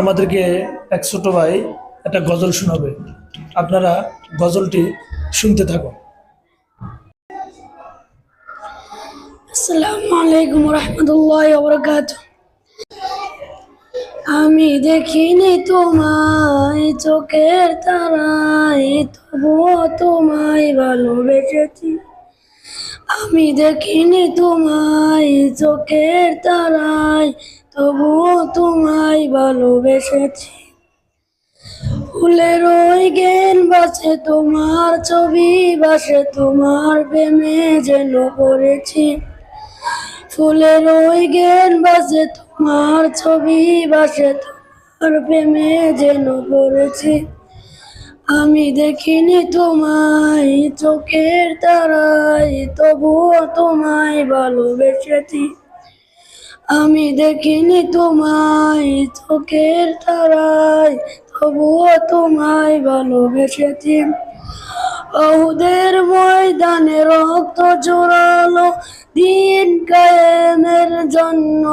আমাদেরকে এক ছোট ভাই একটা গজল শোনাবে। আপনারা গজলটি শুনতে থাকুন। আসসালামু আলাইকুম রহমতুল্লাহ বরকাত আমি দেখিনি তোমায়, চোখের তারায়, তবুও তোমায় ভালোবেসেছি। আমি দেখিনি তোমায় চোখের তারায়, তবুও তোমায় ভালোবেসেছি। ফুলের ওই জ্ঞান বাসে তোমার ছবি, বাসে তোমার প্রেমে যেন পড়েছি। ফুলের ওই জ্ঞান বাসে তোমার ছবি, বাসে তোমার প্রেমে যেন পড়েছি। আমি দেখিনি তোমায়, চোখের তারায় তবুও তোমায় ভালোবেসেছি। আমি দেখিনি তোমায়, চোখের তারায় তবুও তোমায় ভালোবেসেছি। ওদের ময়দানে রক্ত জোরালো দিন কায়েমের জন্য।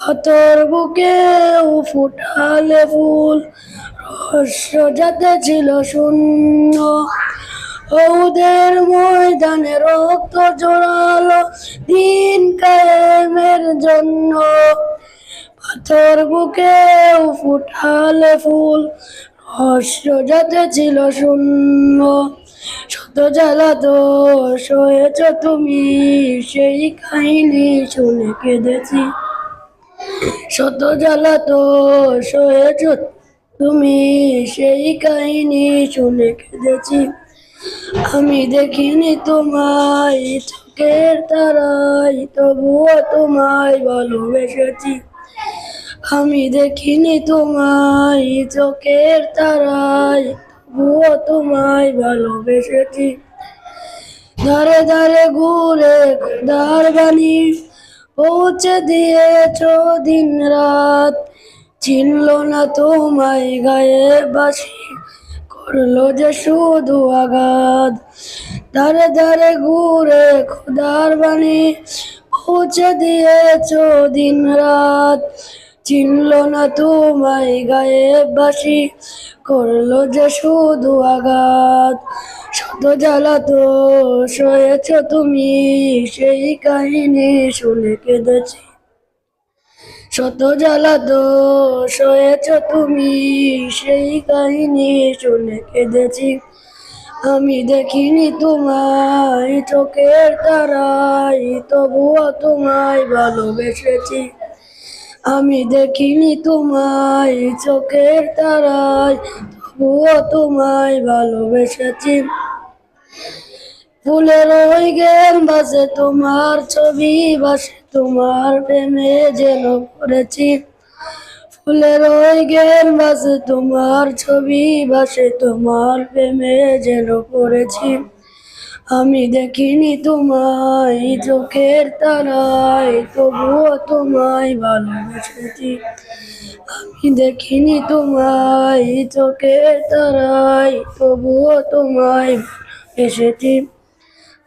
পাথর বুকেও ফুটালে ফুল রহস্য যাতে ছিল শূন্য। ওদের ময়দানে রক্ত জোড়ালো দিন কায়েমের জন্য। পাথর বুকে ফুটালে ফুল রহস্য যাতে ছিল শূন্য। শত জ্বালা তো সয়েছ তুমি, সেই কাহিনী শুনে কেঁদেছি। শত জ্বালা তো সয়েছ তুমি সেই কাহিনী শুনে কেঁদেছি। আমি দেখিনি তোমায়, চোখের তারাই তবুও তোমায় ভালোবেসেছি। আমি দেখিনি তোমায়, চোখের তারাই তবুও তোমায় ভালোবেসেছি। ধারে ধারে ঘুরে খোদার বাণী পৌঁছে দিয়েছ দিন রাত চিনল না তোমায় গায়ে বাসি করল যে শুধু আঘাত। ধারে ধারে ঘুরে খোদার বাণী পৌঁছে দিয়েছ দিন রাত চিনল না তোমায় গায়ে বাসি করল যে শুধু আঘাত। শত জ্বালা তো সয়েছ তুমি, সেই কাহিনী শুনে কেঁদেছি। শত জ্বালা তো সয়েছ তুমি। সেই কাহিনী শুনে কেঁদেছি। আমি দেখিনি তোমায় চোখের তারাই তবুও তোমায় ভালোবেসেছি। আমি দেখিনি তোমায় চোখের তারাই তবুও তোমায় ভালোবেসেছি। ফুলের ওই জ্ঞান বাসে তোমার ছবি বাসে তোমার প্রেমে যেন পড়েছি। ফুলের ওই জ্ঞান বাসে তোমার ছবি বাসে তোমার প্রেমে যেন পড়েছি। আমি দেখিনি তোমায় চোখের তারায়, তবুও তোমায় ভালোবেসেছি। আমি দেখিনি তোমায় চোখের তারায়, তবুও তোমায় এসেছি